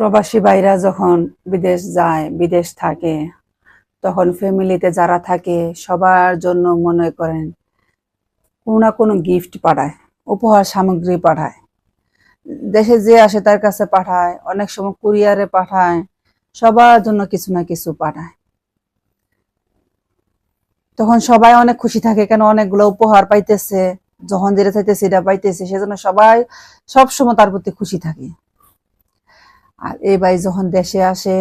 প্রবাসী ভাইরা যখন বিদেশ যায়, বিদেশ থাকে, তখন ফ্যামিলিতে যারা থাকে, সবার জন্য মনে করেন কোনো না কোনো গিফট পাঠায়, উপহার সামগ্রী পাঠায়। দেশে যে আসে তার কাছে পাঠায়, অনেক সময় কুরিয়ারে পাঠায়, সবার জন্য কিছু না কিছু পাঠায়। তখন সবাই অনেক খুশি থাকে, কেন অনেকগুলো উপহার পাইতেছে, যখন যেটা চাইতেছে সেটা পাইতেছে, সেজন্য সবাই সবসময় তার প্রতি খুশি থাকে। আর এই ভাই যখন দেশে আসে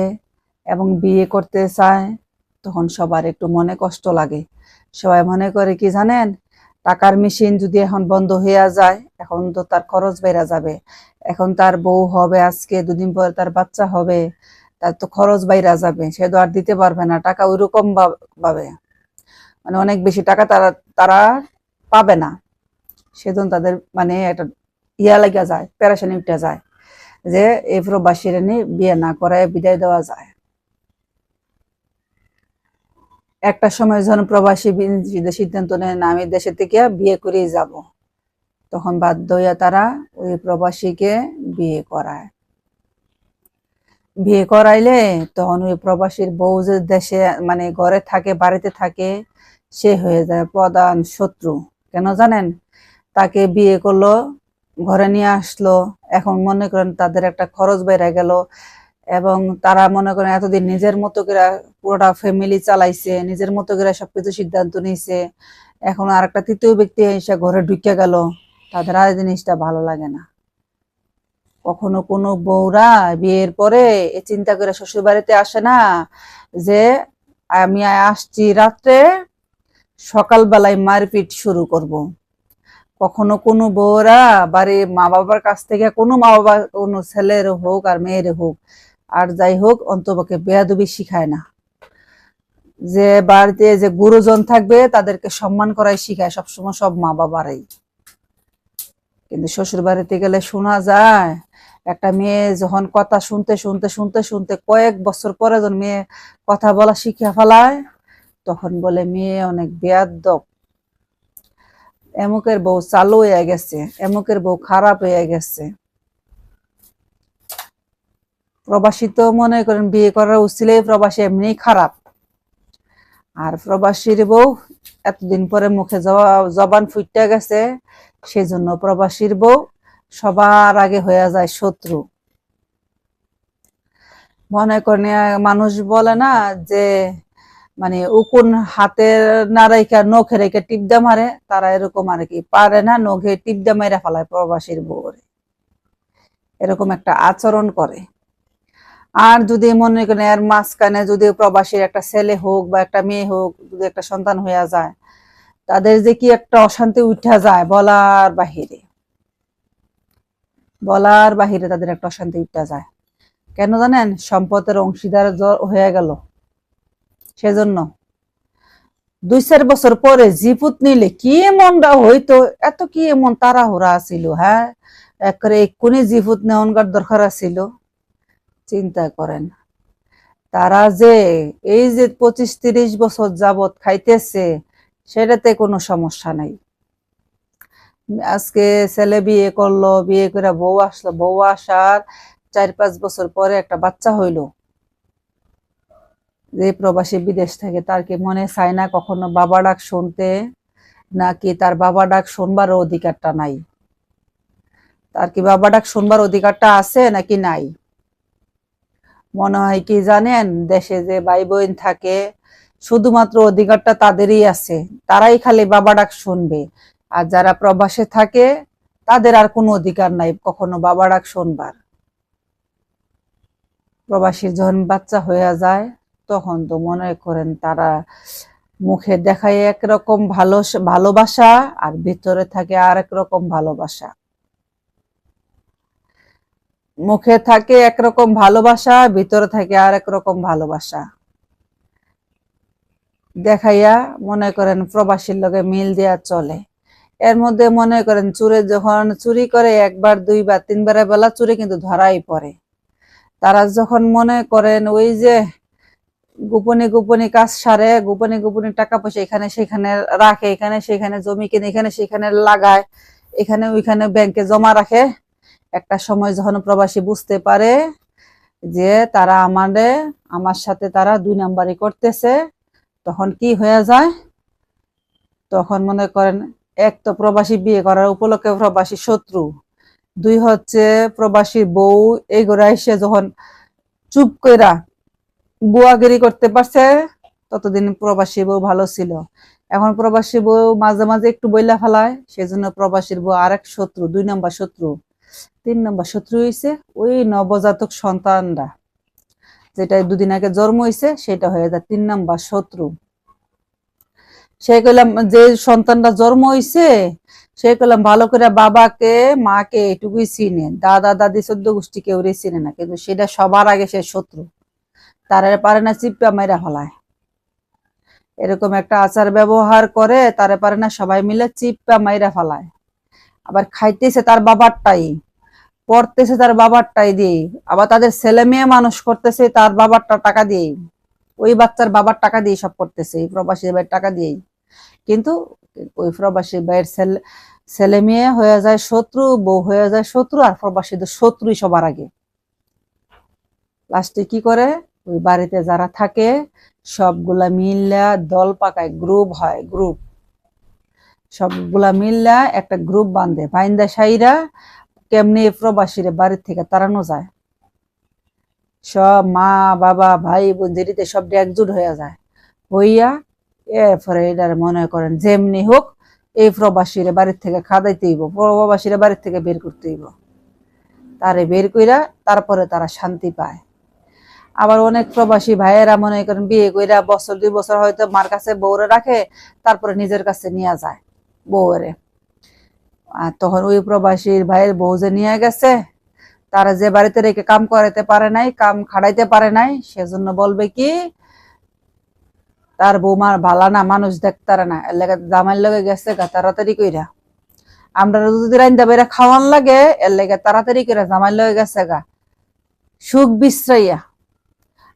এবং বিয়ে করতে চায়, তখন সবার একটু মনে কষ্ট লাগে। সবাই মনে করে কি জানেন, টাকার মেশিন যদি এখন বন্ধ হইয়া যায়, এখন তো তার খরচ বেড়ে যাবে। এখন তার বউ হবে আজকে, দুদিন পরে তার বাচ্চা হবে, তার তো খরচ বাইরা যাবে। সে তো আর দিতে পারবে না, টাকা ওইরকম পাবে মানে অনেক বেশি টাকা তারা তারা পাবে না। সেজন্য তাদের মানে একটা ইয়া লাগা যায়, প্যারাশানি উঠে যায়। যে এই প্রবাসীর বিয়ে না করায় বিদায় দেওয়া যায়। একটা সময় যখন প্রবাসী সিদ্ধান্ত নেয় না, আমি দেশে থেকে বিয়ে করেই যাব, তখন বাধ্য হইয়া তারা ওই প্রবাসীকে বিয়ে করায়। বিয়ে করাইলে তখন ওই প্রবাসীর বউ যে দেশে মানে ঘরে থাকে, বাড়িতে থাকে, সে হয়ে যায় প্রধান শত্রু। কেন জানেন? তাকে বিয়ে করল, ঘরে নিয়ে আসলো এখন মনে করেন তাদের একটা খরচ বেড়ে গেল এবং তারা মনে করেন এতদিন নিজের মতো করে পুরোটা ফ্যামিলি চালাইছে, নিজের মতো করে সবকিছু সিদ্ধান্ত নিয়েছে এখন আর একটা তৃতীয় ব্যক্তি এসে ঘরে ঢুকে গেল, তাদের আর জিনিসটা ভালো লাগে না কখনো কোনো বউরা বিয়ের পরে এ চিন্তা করে শ্বশুর বাড়িতে আসে না যে, আমি আসছি রাত্রে সকালবেলায় মারপিট শুরু করব। কখনো কোনো বউরা বাড়ির মা বাবার কাছ থেকে কোনো মা বাবা কোনো ছেলের হোক আর মেয়ের হোক, আর যাই হোক, অন্তপক্ষে বেয়াদবি শিখায় না। যে বাড়িতে যে গুরুজন থাকবে, তাদেরকে সম্মান করাই শিখায় সবসময় সব মা বাবারাই কিন্তু শ্বশুর বাড়িতে গেলে শোনা যায়, একটা মেয়ে যখন কথা শুনতে শুনতে শুনতে শুনতে কয়েক বছর পরে যখন মেয়ে কথা বলা শিখে ফেলায়, তখন বলে, মেয়ে অনেক বেয়াদব এমুকের বউ চালু হয়ে গেছে, এমুকের বউ খারাপ হয়ে গেছে। প্রবাসী তো মনে করেন বিয়ে করার উচিলে প্রবাসী এমনি খারাপ। আর প্রবাসীর বউ এতদিন পরে মুখে জবা- জবান ফুটতে গেছে সেই জন্য প্রবাসীর বউ সবার আগে হয়ে যায় শত্রু। মনে করেন মানুষ বলে না যে মানে উকুন হাতের না রেখে, নখে রেখে টিপদা মারে, তারা এরকম আর কি পারে না, নখে টিপদা মেরে ফেলায় প্রবাসীর বউরে। এরকম একটা আচরণ করে। আর যদি মনে করেন এর মাঝখানে যদি প্রবাসীর একটা ছেলে হোক বা একটা মেয়ে হোক, যদি একটা সন্তান হইয়া যায়, তাদের যে কি একটা অশান্তি উঠা যায় বলার বাহিরে। বলার বাহিরে তাদের একটা অশান্তি উঠা যায়। কেন জানেন? সম্পদের অংশীদার হয়ে গেল। সেজন্য। দুই চার বছর পরে জিপুত নিলে কি এমনটা হইতো? এত কি এমন তাড়াহুড়া ছিল হ্যাঁ? একরে এক্ষুনি জিপুত নেওয়ার দরকার ছিল চিন্তা করেন। তারা যে এই যে পঁচিশ তিরিশ বছর যাবত খাইতেছে, সেটাতে কোনো সমস্যা নাই। আজকে ছেলে বিয়ে করল, বিয়ে করে বউ আসলো, বউ আসার চার পাঁচ বছর পরে একটা বাচ্চা হইল। যে প্রবাসী বিদেশ থেকে, তার কি মনে চায় না কখনো বাবা ডাক শুনতে? নাকি তার বাবা ডাক শুনবার অধিকারটা নাই? তার কি বাবা ডাক শুনবার অধিকারটা আছে নাকি নাই? মনে হয় কি জানেন, দেশে যে ভাই বোন থাকে, শুধুমাত্র অধিকারটা তাদেরই আছে। তারাই খালি বাবা ডাক শুনবে। আর যারা প্রবাসে থাকে, তাদের আর কোনো অধিকার নাই কখনো বাবা ডাক শুনবার। প্রবাসীর যখন বাচ্চা হয়ে যায় তখন তো মনে করেন তারা মুখে দেখায় একরকম ভালো ভালোবাসা আর ভিতরে থাকে আরেক রকম ভালোবাসা। মুখে থাকে একরকম ভালোবাসা, ভিতরে থাকে আরেক রকম ভালোবাসা। দেখাইয়া মনে করেন প্রবাসীর লগে মিল দেয়া চলে। এর মধ্যে মনে করেন চুরে যখন চুরি করে একবার, দুইবার, তিনবারের বেলা চুরি কিন্তু ধরাই পড়ে। তারা যখন মনে করেন ওই যে গোপনে গোপনে কাজ সারে, গোপনে গোপনে টাকা পয়সা এখানে সেখানে রাখে, এখানে সেখানে জমি কিনে, এখানে সেখানে লাগায়, এখানে ওইখানে ব্যাংকে জমা রাখে। একটা সময় যখন প্রবাসী বুঝতে পারে যে তারা আমাদের আমার সাথে তারা দুই নাম্বারই করতেছে, তখন কি হয়ে যায়? তখন মনে করেন এক তো প্রবাসী বিয়ে করার উপলক্ষে প্রবাসী শত্রু, দুই হচ্ছে প্রবাসী বউ এইগুলা এসে যখন চুপ কইরা বুয়াগিরি করতে পারছে, ততদিন প্রবাসী বউ ভালো ছিল। এখন প্রবাসী বউ মাঝে মাঝে একটু বইলা ফেলায়, সেজন্য প্রবাসীর বউ আরেক শত্রু, দুই নম্বর শত্রু। তিন নম্বর শত্রু হইছে ওই নবজাতক সন্তানরা, যেটা দুদিন আগে জন্ম হইছে, সেটা হয়ে যায় তিন নম্বর শত্রু। সে কইলাম, যে সন্তানটা জন্ম হইছে, সে কইলাম, ভালো করে বাবাকে, মাকে এটুকুই চিনে দাদা, দাদি, চোদ্দ গোষ্ঠী কেউ চিনে না, কিন্তু সেটা সবার আগে সে শত্রু। তারা পারে না চিপা মাইরা ফেলায়। এরকম একটা আচার ব্যবহার করে তারে পারে না সবাই মিলে চিপা মাইরা ফেলায়। আবার খাইতেছে তার বাবারটাই, পড়তেছে তার বাবারটাই দিয়ে, আবার তাদের ছেলে মেয়ে মানুষ করতেছে তার বাবারটা টাকা দিয়ে, ওই বাচ্চার বাবার টাকা দিয়ে সব করতেছে প্রবাসী ভাইয়ের টাকা দিয়েই। কিন্তু ওই প্রবাসী ভাইয়ের ছেলে ছেলে মেয়ে হয়ে যায় শত্রু, বউ হয়ে যায় শত্রু, আর প্রবাসীদের শত্রুই সবার আগে। লাস্টে কি করে? ওই বাড়িতে যারা থাকে, সবগুলা মিল্লা দল পাকায় গ্রুপ হয় গ্রুপ সবগুলা মিল্লা একটা গ্রুপ বাঁধে, বাইন্দা সাইরা কেমনি প্রবাসীরে বাড়ির থেকে তাড়ানো যায়? সব মা, বাবা, ভাই, বোন যেটিতে সব একজুট হয়ে যায়। হইয়া এরপরে এটার মনে করেন যেমনি হোক, এই প্রবাসীরে বাড়ির থেকে খাদাইতে হইব, প্রবাসীরে বাড়ির থেকে বের করতে হইব। তারে বের কইরা তারপরে তারা শান্তি পায়। আবার অনেক প্রবাসী ভাইয়েরা মনে করেন বিয়ে কইরা বছর, দুই বছর হয়তো মার কাছে বউরে রাখে, তারপরে নিজের কাছে নিয়ে যায় বউরে। আর তখন ওই প্রবাসীর ভাইয়ের বউ যে নিয়ে গেছে, তারা যে বাড়িতে রেখে কাম করাইতে পারে নাই, কাম খাড়াইতে পারে নাই, সেজন্য বলবে কি, তার বৌমার ভালা না, মানুষ দেখতারে না। এর লেগে জামাইয়ের লগে গেছে গা তাড়াতাড়ি কইরা। আমরা যদি রাইন্দা বেড়া খাওয়ান লাগে, এর লেগে তাড়াতাড়ি করে জামাইয়ের লগে গেছে গা। সুখ বিশ্রাইয়া।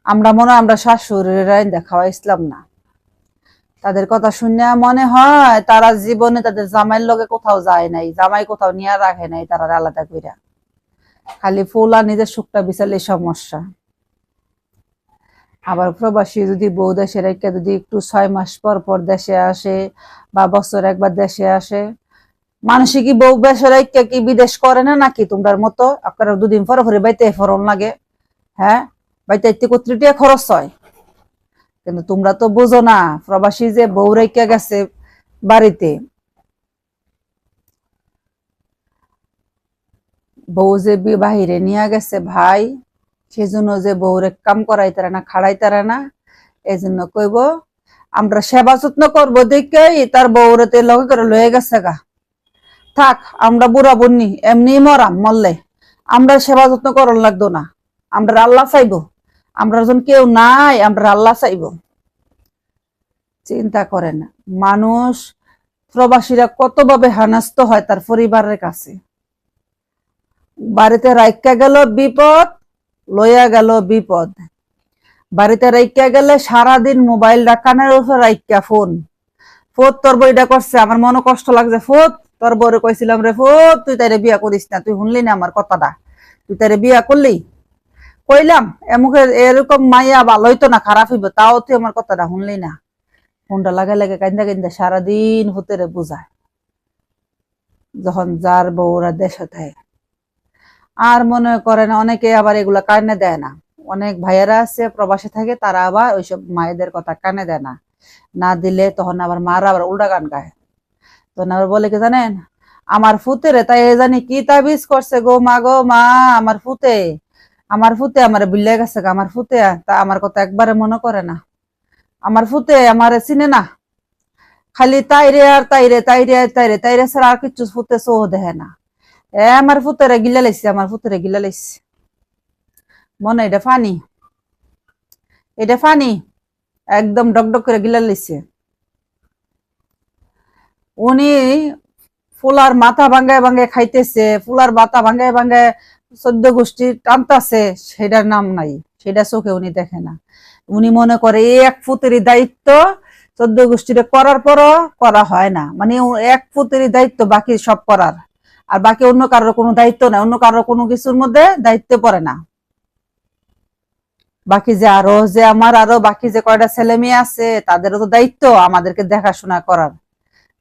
আমরা মনে হয় আমরা শাশুড়ির রাইন্দা খাওয়াইছিলাম না। তাদের কথা শুনে মনে হয় তারা জীবনে তাদের জামাইয়ের লগে কোথাও যায় নাই, জামাই কোথাও নিয়ে রাখে নাই তারা আলাদা কইরা। খালি ফুল আর নিজের সুখটা বিচারলে সমস্যা। আবার প্রবাসী যদি বউ দেশে রেখে যদি একটু ছয় মাস পর পর দেশে আসে বা বছর একবার দেশে আসে, মানুষে কি বউ দেশে রেখে কি বিদেশ করে না নাকি তোমরার মতো? আপনারা দুদিন পরে পরে বাইতে ফরন লাগে। হ্যাঁ? বাইতে একটি কত্রিটিয়া খরচ হয়? কিন্তু তোমরা তো বোঝো না, প্রবাসী যে বউ রেখে গেছে বাড়িতে। বউ যে বাহিরে নিয়ে গেছে ভাই, সেজন্য যে বউরে কাম করাইতারে না, খাড়াইতারে না এই জন্য কইব, আমরা সেবা যত্ন করব দেখে তার বউরে লগে করে লয়ে গেছে গা। থাক, আমরা বুড়া বন্নি এমনি মরাম, মরলে। আমরা সেবা যত্ন করন লাগতো না, আমরা আল্লাহ চাইব আমরা যখন কেউ নাই, আমরা আল্লাহ চাইব। চিন্তা করেন, মানুষ প্রবাসীরা কতভাবে হানাস্ত হয় তার পরিবারের কাছে। বাড়িতে রাইকা গেল বিপদ, লইয়া গেল বিপদ। বাড়িতে রাইকা গেলে সারাদিন মোবাইল রাখানোর উপর রাইকা ফোন। ফোত, তোর বইটা করছে, আমার মনে কষ্ট লাগছে। ফোত, তোর বউরে কইছিলাম রে, ফোত, তুই তাইরে বিয়া করিস না, তুই শুনলি না আমার কথাটা? তুই তাইরে বিয়া করলি? কইলাম, এমুকে এরকম মাইয়া ভালো হইতো না, খারাপ হইব, তাও তুই আমার কথাটা শুনলি না। ফোনটা লাগাই লাগে কান্দা কান্দা সারাদিন হতেরে বুঝায়। যখন যার বউরা দেশে থাকে। আর মনে করেন অনেকে আবার এগুলা কানে দেয় না। অনেক ভাইয়েরা আছে, প্রবাসে থাকে, তারা আবার ওইসব মায়েদের কথা কানে দেয় না। না দিলে তখন আবার মারা আবার উল্টা গান গায় তখন আবার বলে কি জানেন? আমার ফুতে রে তাই জানি কি তাবিজ করছে গো মা গো মা, আমার ফুতে। আমার ফুতে আমার বিল্লে গেছে আমার ফুতে, তা আমার কথা একবারে মনে করে না। আমার ফুতে আমারে চিনে না। খালি তাইরে আর তাইরে তাইরে তাইরে তাইরে ছাড়া আর কিছু ফুতে সহ দেহে না। এ, আমার ফুতেরে গিলা লাইছে, আমার ফুতেরে গিলা লাইছে। মনে এটা ফানি। এটা ফানি। একদম ডকডক করে গিলা লাইছে। উনি ফুলার মাথা ভাঙ্গায় ভাঙ্গায় খাইতেছে, ফুলার মাথা ভাঙ্গায় ভাঙ্গায় চোদ্দ গোষ্ঠী টানতাছে সেটার নাম নাই, সেটা চোখে উনি দেখে না। উনি মনে করে এই এক ফুতেরই দায়িত্ব, চোদ্দ গোষ্ঠীর করার পরও করা হয় না। মানে এক ফুতেরই দায়িত্ব, বাকি সব করার। আর বাকি অন্য কারোর কোনো দায়িত্ব নাই, অন্য কারোর কোনো কিছুর মধ্যে দায়িত্ব পড়ে না। বাকি যে আরও, যে আমার আরও বাকি যে কয়টা ছেলে মেয়ে আছে, তাদেরও তো দায়িত্ব আমাদেরকে দেখাশোনা করার।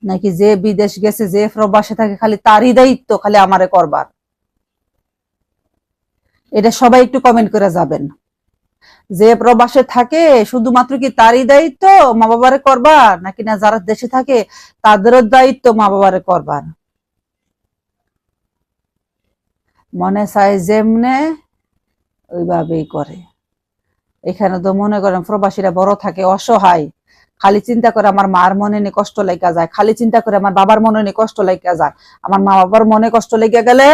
নাকি যে বিদেশ গেছে, যে প্রবাসে থাকে, খালি তারই দায়িত্ব, খালি আমারে করবার। এটা সবাই একটু কমেন্ট করে যাবেন। যে প্রবাসে থাকে, শুধুমাত্র কি তারই দায়িত্ব মা বাবারে করবার? নাকি না যারা দেশে থাকে, তাদেরও দায়িত্ব মা বাবারে করবার? মনে চায় যেমনে ওইভাবেই করে। এখানে তো মনে করেন প্রবাসীরা বড় থাকে, অসহায়। খালি চিন্তা করে আমার মার মনে নিয়ে কষ্ট লেগে যায়, খালি চিন্তা করে আমার বাবার মনে নিয়ে কষ্ট লেগে যায়। আমার মা বাবার মনে কষ্ট লেগে গেলে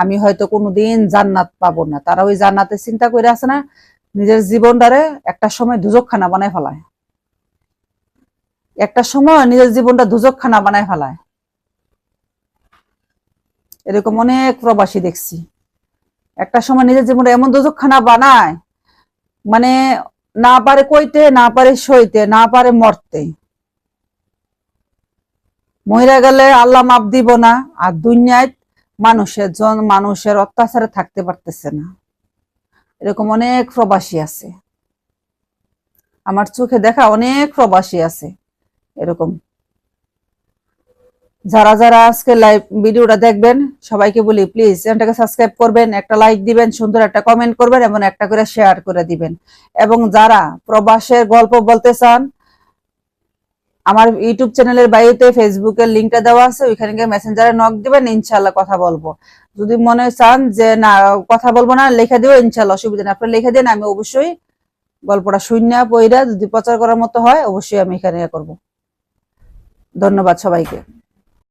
আমি হয়তো কোনোদিন জান্নাত পাবো না। তারা ওই জান্নাতের চিন্তা করে আছে না, নিজের জীবনটারে একটা সময় দুজকখানা বানায় ফেলায়। একটা সময় নিজের জীবনটা দুজকখানা বানায় ফেলায়। এরকম অনেক প্রবাসী দেখছি। একটা সময় নিজের জীবনটা এমন দুজকখানা বানায় মানে না পারে কইতে, না পারে সইতে, না পারে মরতে। মহিলা গেলে আল্লাহ মাপ দিব না, আর দুনিয়ায় মানুষের জন মানুষের অত্যাচারে থাকতে পারতেছে না। এরকম অনেক প্রবাসী আছে। আমার চোখে দেখা অনেক প্রবাসী আছে এরকম। যারা যারা আজকে লাইভ ভিডিওটা দেখবেন, সবাইকে বলি প্লিজ চ্যানেলটাকে সাবস্ক্রাইব করবেন, একটা লাইক দিবেন, সুন্দর একটা কমেন্ট করবেন এবং একটা করে শেয়ার করে দিবেন। এবং যারা প্রবাসের গল্প বলতে চান আমার ইউটিউব চ্যানেলের বাইরেতে ফেসবুকের লিঙ্কটা দেওয়া আছে, ওইখানে গিয়ে মেসেঞ্জারে নক দেবেন ইনশাল্লাহ কথা বলব। যদি মনে চান যে, না, কথা বলব না, লেখা দিও ইনশাল্লাহ অসুবিধা নেই। আপনি লিখে দিন, আমি অবশ্যই গল্পটা শূন্য পইরা যদি প্রচার করার মতো হয়, অবশ্যই আমি এখানে করব করব। ধন্যবাদ সবাইকে।